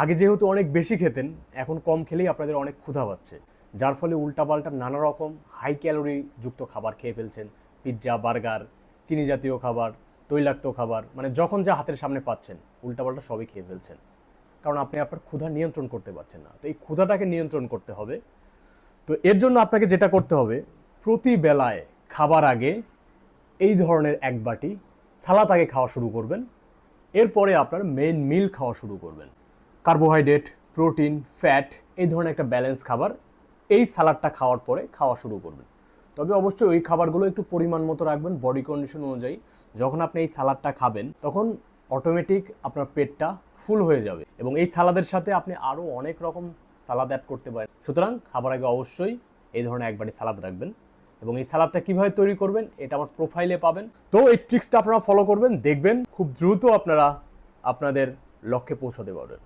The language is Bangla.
আগে যেহেতু অনেক বেশি খেতেন, এখন কম খেলেই আপনাদের অনেক ক্ষুধা পাচ্ছে। যার ফলে উল্টাপাল্টা নানা রকম হাই ক্যালোরি যুক্ত খাবার খেয়ে ফেলছেন। পিৎজা বার্গার চিনি জাতীয় খাবার, তৈলাক্ত খাবার মানে যখন যা হাতের সামনে পাচ্ছেন, উল্টাপাল্টা সবই খেয়ে ফেলছেন। কারণ আপনি আপনার ক্ষুধা নিয়ন্ত্রণ করতে পারছেন না। তো এই ক্ষুধাটাকে নিয়ন্ত্রণ করতে হবে। তো এর জন্য আপনাকে যেটা করতে হবে, প্রতি বেলায় খাবার আগে এই ধরনের এক বাটি সালাদ আগে খাওয়া শুরু করবেন। এরপরে আপনার মেন মিল খাওয়া শুরু করবেন। কার্বোহাইড্রেট প্রোটিন ফ্যাট এই ধরনের একটা ব্যালেন্স খাবার এই সালাডটা খাওয়ার পরে খাওয়া শুরু করবেন। তবে অবশ্যই ওই খাবারগুলো একটু পরিমাণ মতো রাখবেন বডি কন্ডিশন অনুযায়ী। যখন আপনি এই সালাডটা খাবেন, তখন অটোমেটিক আপনার পেটটা ফুল হয়ে যাবে এবং এই সালাদের সাথে আপনি আরও অনেক রকম সালাদ অ্যাড করতে পারেন। সুতরাং খাবার আগে অবশ্যই এই ধরনের এক বাটি সালাদ রাখবেন এবং এই সালাদটা কীভাবে তৈরি করবেন এটা আমার প্রোফাইলে পাবেন। তো এই ট্রিক্সটা আপনারা ফলো করবেন, দেখবেন খুব দ্রুত আপনারা আপনাদের লক্ষ্যে পৌঁছাতে পারবেন।